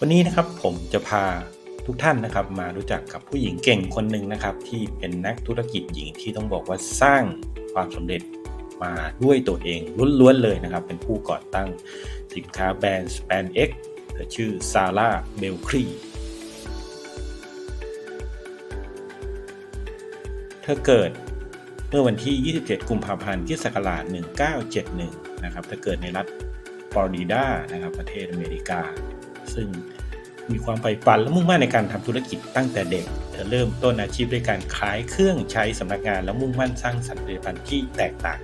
วันนี้นะครับผมจะพาทุกท่านนะครับมารู้จักกับผู้หญิงเก่งคนหนึ่งนะครับ ที่เป็นนักธุรกิจหญิงที่ต้องบอกว่าสร้างความสำเร็จมาด้วยตัวเองล้วนๆเลยนะครับ เป็นผู้ก่อตั้งสินค้าแบรนด์ Span X เธอชื่อซาร่าเบลครีเธอเกิดเมื่อวันที่ 27 กุมภาพันธ์ที่ศักราช1971 นะครับเธอเกิดในรัฐฟลอริดานะครับประเทศอเมริกา ซึ่งมีความใฝ่ฝันและมุ่งมั่นในการทำธุรกิจตั้งแต่เด็ก เธอเริ่มต้นอาชีพด้วยการขายเครื่องใช้สำนักงานและมุ่งมั่นสร้างสรรค์ผลิตภัณฑ์ที่แตกต่าง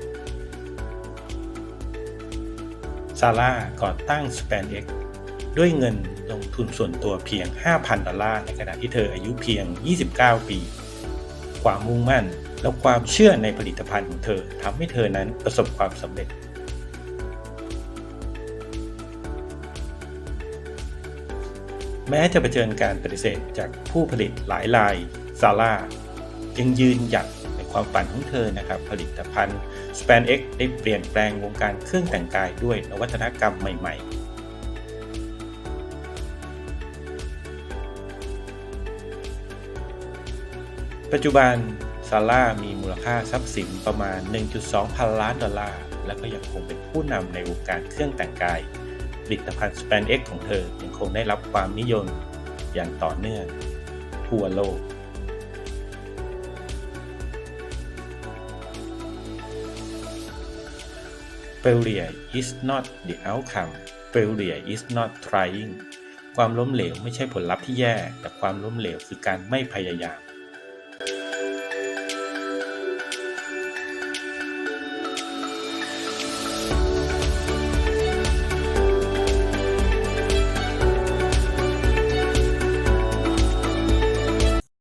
ซาร่าก่อตั้ง SpanX ด้วยเงินลงทุนส่วนตัวเพียง 5,000 ดอลลาร์ ในขณะที่เธออายุเพียง 29 ปี ความมุ่งมั่นและความเชื่อในผลิตภัณฑ์ของเธอทำให้เธอนั้นประสบความสำเร็จ แม้จะเผชิญการปฏิเสธจากผู้ผลิตหลายรายซาร่ายังยืนหยัดในความฝันของเธอนะครับ ผลิตภัณฑ์ SpanX ได้เปลี่ยนแปลงวงการเครื่องแต่งกายด้วยนวัตกรรมใหม่ๆปัจจุบันซาร่ามีมูลค่าทรัพย์สินประมาณ 1.2 พันล้านดอลลาร์ และก็ยังคงเป็นผู้นำในวงการเครื่องแต่งกาย ผลิตภัณฑ์ SpanX ของเธอยังคงได้รับความนิยมอย่างต่อเนื่องทั่วโลก Failure is not the outcome Failure is not trying ความล้มเหลวไม่ใช่ผลลัพธ์ที่แย่ แต่ความล้มเหลวคือการไม่พยายาม